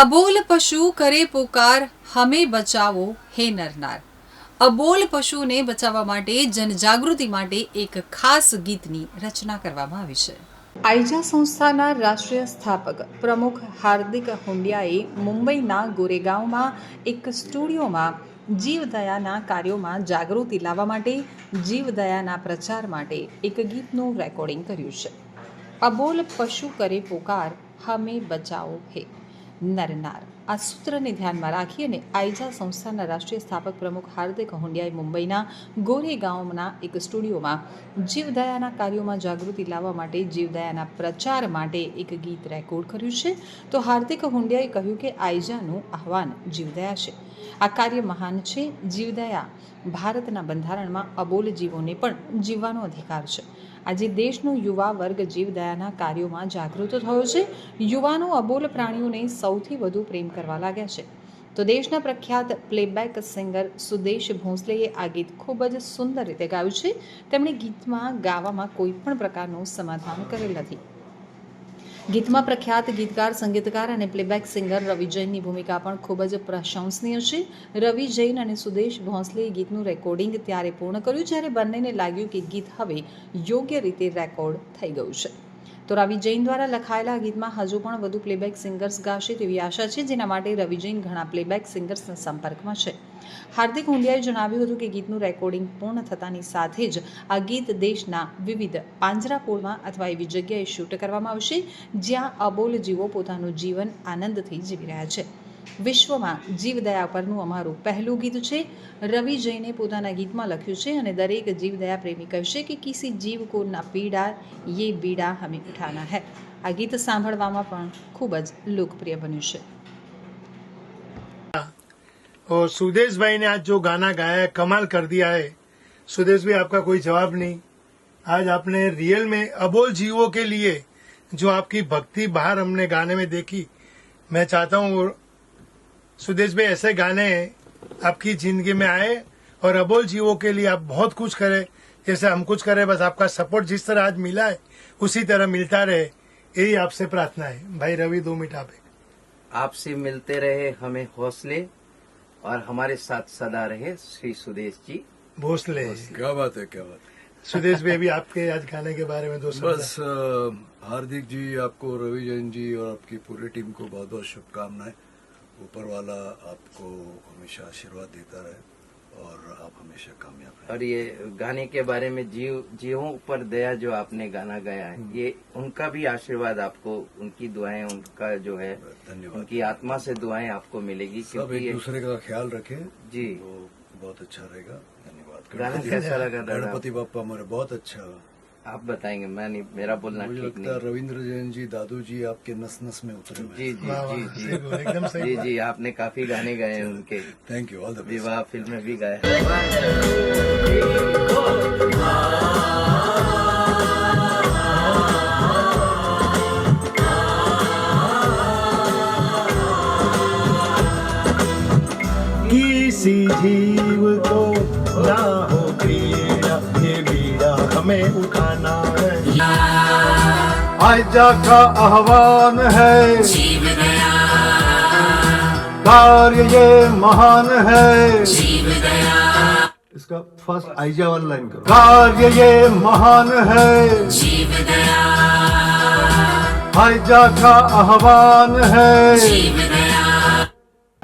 અબોલ પશુ કરે પોકાર હમે બચાવો હે નરનાર અબોલ પશુને બચાવવા માટે જનજાગૃતિ માટે એક ખાસ ગીતની રચના કરવામાં આવી છે આઈજા સંસ્થાના રાષ્ટ્રીય સ્થાપક પ્રમુખ હાર્દિક હુંડિયાએ મુંબઈના ગોરેગાંવમાં એક સ્ટુડિયોમાં જીવદયાના કાર્યોમાં જાગૃતિ લાવવા માટે જીવદયાના પ્રચાર માટે એક ગીતનું રેકોર્ડિંગ કર્યું છે અબોલ પશુ કરે પોકાર હમે બચાવો હે नर આ સૂત્રને ધ્યાનમાં રાખી અને આઈજા સંસ્થાના રાષ્ટ્રીય સ્થાપક પ્રમુખ હાર્દિક હુંડિયાએ મુંબઈના ગોરે ગામના એક સ્ટુડિયોમાં જીવદયાના કાર્યોમાં જાગૃતિ લાવવા માટે જીવદયાના પ્રચાર માટે એક ગીત રેકોર્ડ કર્યું છે તો હાર્દિક હુંડિયાએ કહ્યું કે આઈજાનું આહવાન જીવદયા છે આ કાર્ય મહાન છે જીવદયા ભારતના બંધારણમાં અબોલ જીવોને પણ જીવવાનો અધિકાર છે આજે દેશનો યુવા વર્ગ જીવદયાના કાર્યોમાં જાગૃત થયો છે યુવાનો અબોલ પ્રાણીઓને સૌથી વધુ પ્રેમ કરવા લાગ્યા છે તો દેશના પ્રખ્યાત પ્લેબેક સિંગર સુદેશ ભોંસલેએ આ ગીત ખૂબ જ સુંદર રીતે ગાયું છે તેમણે ગીતમાં ગાવામાં કોઈ પણ પ્રકારનું સમાધાન કરેલ નથી ગીતમાં પ્રખ્યાત ગીતકાર સંગીતકાર અને પ્લેબેક સિંગર રવિ જૈનની ભૂમિકા પણ ખૂબ જ પ્રશંસનીય છે રવિ જૈન અને સુદેશ ભોંસલેએ ગીતનું રેકોર્ડિંગ ત્યારે પૂર્ણ કર્યું જ્યારે બંનેને લાગ્યું કે ગીત હવે યોગ્ય રીતે રેકોર્ડ થઈ ગયું છે તો રવિ જૈન દ્વારા લખાયેલા ગીતમાં હજુ પણ વધુ પ્લેબેક સિંગર્સ ગાશે તેવી આશા છે જેના માટે રવિ જૈન ઘણા પ્લેબેક સિંગર્સના સંપર્કમાં છે હાર્દિક હુંડિયાએ જણાવ્યું હતું કે ગીતનું રેકોર્ડિંગ પૂર્ણ થતાની સાથે જ આ ગીત દેશના વિવિધ પાંજરાપોળમાં અથવા એવી જગ્યાએ શૂટ કરવામાં આવશે જ્યાં અબોલ જીવો પોતાનું જીવન આનંદથી જીવી રહ્યા છે विश्व मां जीव दया पर નું અમારું પહેલું ગીત છે રવિ જયે પોતાના ગીતમાં લખ્યું છે અને દરેક જીવ દયા પ્રેમી કહેશે કે કિસ જીવ કો ના પીડા એ બીડા અમે ઉઠانا છે આ ગીત સાંભળવામાં પણ ખૂબ જ લોકપ્રિય બન્યું છે ઓ સુદેશભાઈને આજ જો ગાના ગાયા કમાલ કર દિયા હે સુદેશભાઈ આપકા કોઈ જવાબ નહીં આજ આપને રીઅલ મે અબોલ જીવો કે લિયે જો આપકી ભક્તિ બહાર અમને ગાને મે દેખી મેં ચાહતા હું सुदेश भाई ऐसे गाने आपकी जिंदगी में आए और अबोल जीवो के लिए आप बहुत कुछ करें जैसे हम कुछ करें बस आपका सपोर्ट जिस तरह आज मिला है उसी तरह मिलता रहे यही आपसे प्रार्थना है भाई रवि दो मिनट आप आपसे मिलते रहे हमें हौसले और हमारे साथ सदा रहे श्री सुदेश जी भोसले क्या बात है क्या बात है सुदेश भाई भी आपके आज गाने के बारे में दोस्तों बस हार्दिक जी आपको रवि जैन जी और आपकी पूरी टीम को बहुत बहुत शुभकामनाएं ऊपर वाला आपको हमेशा आशीर्वाद देता रहे और आप हमेशा कामयाब रहे और ये गाने के बारे में जीव जीवों पर दया जो आपने गाना गाया है हम्म। ये उनका भी आशीर्वाद आपको उनकी दुआएं उनका जो है धन्यवाद उनकी आत्मा से दुआएं आपको मिलेगी सब एक दूसरे का ख्याल रखें जी तो बहुत अच्छा रहेगा धन्यवाद गणपति बापा हमारे बहुत अच्छा आप बताएंगे मैं नहीं मेरा बोलना ठीक नहीं रविंद्र जैन जी दादू जी आपके नस नस में उतरे जी जी जी जी जी जी आपने काफी गाने गाए उनके थैंक यू ऑल द विवाह फिल्में भी गाए किसी जीव को ना हमें उठाना है आजा का आह्वान है कार्य ये महान है इसका फर्स्ट आइजा वाला लाइन करो कार्य ये महान है आइजा का आह्वान है